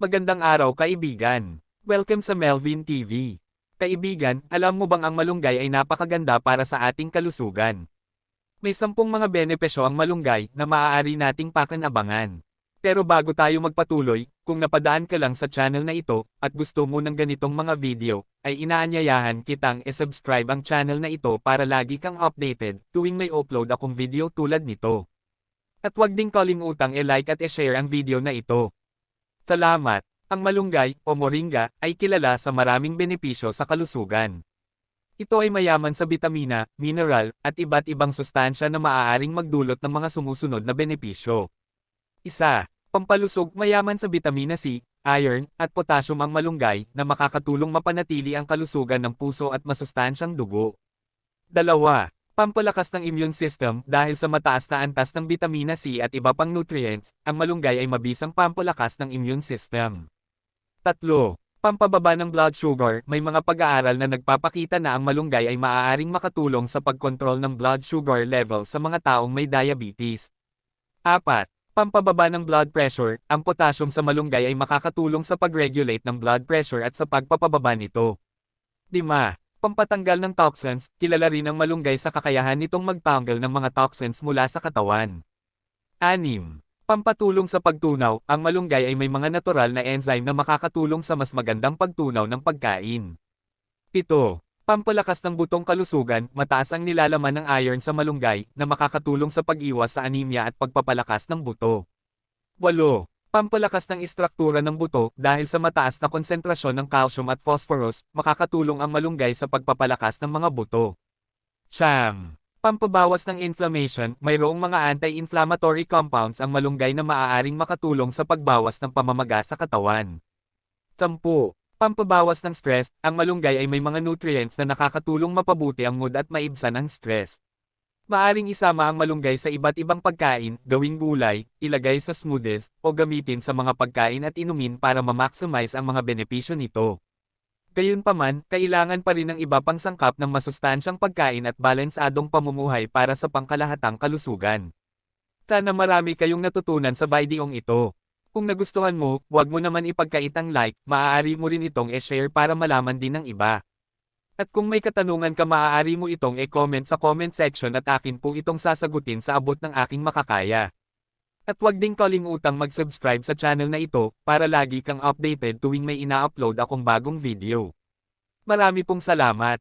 Magandang araw kaibigan. Welcome sa Melvin TV. Kaibigan, alam mo bang ang malunggay ay napakaganda para sa ating kalusugan? May sampung mga benepisyo ang malunggay na maaari nating pakinabangan. Pero bago tayo magpatuloy, kung napadaan ka lang sa channel na ito, at gusto mo ng ganitong mga video, ay inaanyayahan kitang e-subscribe ang channel na ito para lagi kang updated tuwing may upload akong video tulad nito. At huwag ding kalimutang e-like at e-share ang video na ito. Salamat! Ang malunggay, o moringa, ay kilala sa maraming benepisyo sa kalusugan. Ito ay mayaman sa bitamina, mineral, at iba't ibang sustansya na maaaring magdulot ng mga sumusunod na benepisyo. Isa, pampalusog mayaman sa bitamina C, iron, at potassium ang malunggay na makakatulong mapanatili ang kalusugan ng puso at masustansyang dugo. Dalawa, pampalakas ng immune system dahil sa mataas na antas ng bitamina C at iba pang nutrients, ang malunggay ay mabisang pampalakas ng immune system. Tatlo, pampababa ng blood sugar, may mga pag-aaral na nagpapakita na ang malunggay ay maaaring makatulong sa pagkontrol ng blood sugar level sa mga taong may diabetes. Apat, pampababa ng blood pressure, ang potassium sa malunggay ay makakatulong sa pag-regulate ng blood pressure at sa pagpapababa nito. 5. Pampatanggal ng toxins, kilala rin ang malunggay sa kakayahan nitong magtanggal ng mga toxins mula sa katawan. 6. Pampatulong sa pagtunaw, ang malunggay ay may mga natural na enzyme na makakatulong sa mas magandang pagtunaw ng pagkain. 7. Pampalakas ng butong kalusugan, mataas ang nilalaman ng iron sa malunggay na makakatulong sa pag-iwas sa anemia at pagpapalakas ng buto. 8. Pampalakas ng istruktura ng buto dahil sa mataas na konsentrasyon ng calcium at phosphorus, makakatulong ang malunggay sa pagpapalakas ng mga buto. Siyam. Pampabawas ng inflammation, mayroong mga anti-inflammatory compounds ang malunggay na maaaring makatulong sa pagbawas ng pamamaga sa katawan. 10. Pampabawas ng stress, ang malunggay ay may mga nutrients na nakakatulong mapabuti ang mood at maibsan ang stress. Maaring isama ang malunggay sa iba't ibang pagkain, gawing gulay, ilagay sa smoothies, o gamitin sa mga pagkain at inumin para ma-maximize ang mga benepisyo nito. Gayunpaman, kailangan pa rin ng iba pang sangkap ng masustansyang pagkain at balansadong pamumuhay para sa pangkalahatang kalusugan. Sana marami kayong natutunan sa videong ito. Kung nagustuhan mo, huwag mo naman ipagkait ang like, maaari mo rin itong e-share para malaman din ng iba. At kung may katanungan ka maaari mo itong e-comment sa comment section at akin po itong sasagutin sa abot ng aking makakaya. At huwag ding kalimutang mag-subscribe sa channel na ito para lagi kang updated tuwing may ina-upload akong bagong video. Marami pong salamat!